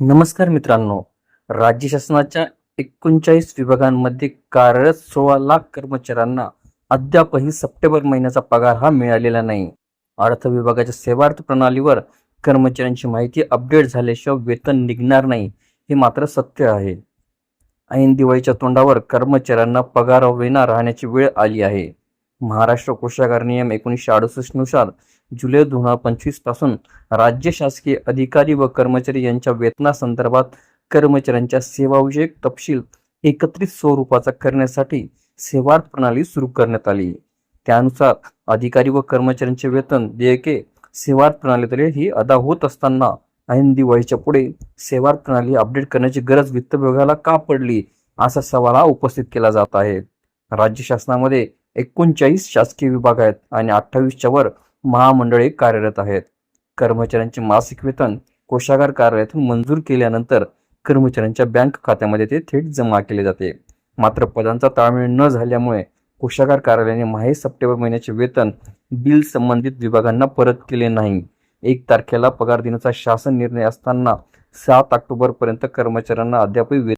नमस्कार मित्रांनो. राज्य शासनाच्या एकोणचाळीस विभागांमध्ये कार्यरत सोळा लाख कर्मचाऱ्यांना अद्यापही सप्टेंबर महिन्याचा पगार हा मिळालेला नाही. अर्थ विभागाच्या सेवार्थ प्रणालीवर कर्मचाऱ्यांची माहिती अपडेट झाल्याशिवाय वेतन निघणार नाही हे मात्र सत्य आहे. ऐन दिवाळीच्या तोंडावर कर्मचाऱ्यांना पगाराविना राहण्याची वेळ आली आहे. महाराष्ट्र कोषागार नियम एकोणीसशे अडुसष्टनुसार जुलै दोन हजार पंचवीसपासून राज्य शासकीय अधिकारी व कर्मचारी यांच्या वेतनासंदर्भात कर्मचाऱ्यांच्या सेवाविषयक तपशील एकत्रित स्वरूपाचा करण्यासाठी सेवार्थ प्रणाली सुरू करण्यात आली. त्यानुसार अधिकारी व कर्मचाऱ्यांचे वेतन देयके सेवार्थ प्रणालीद्वारे ही अदा होत असताना ऐन दिवाळीच्या पुढे सेवार्थ प्रणाली अपडेट करण्याची गरज वित्त विभागाला का पडली? असा सवाल हा उपस्थित केला जात आहे. राज्य शासनामध्ये एकोणचाळीस शासकीय विभाग आहेत आणि अठ्ठावीसच्या वर महामंडळे कार्यरत आहेत. कर्मचाऱ्यांचे मासिक वेतन कोषागार कार्यालयातून मंजूर केल्यानंतर कर्मचाऱ्यांच्या बँक खात्यामध्ये ते थेट जमा केले जाते. मात्र पदांचा ताळमेळ न झाल्यामुळे कोषागार कार्यालयाने माहे सप्टेंबर महिन्याचे वेतन बिल संबंधित विभागांना परत केले नाही. एक तारखेला पगार देण्याचा शासन निर्णय असताना सात ऑक्टोबर पर्यंत कर्मचाऱ्यांना अद्यापही वेतन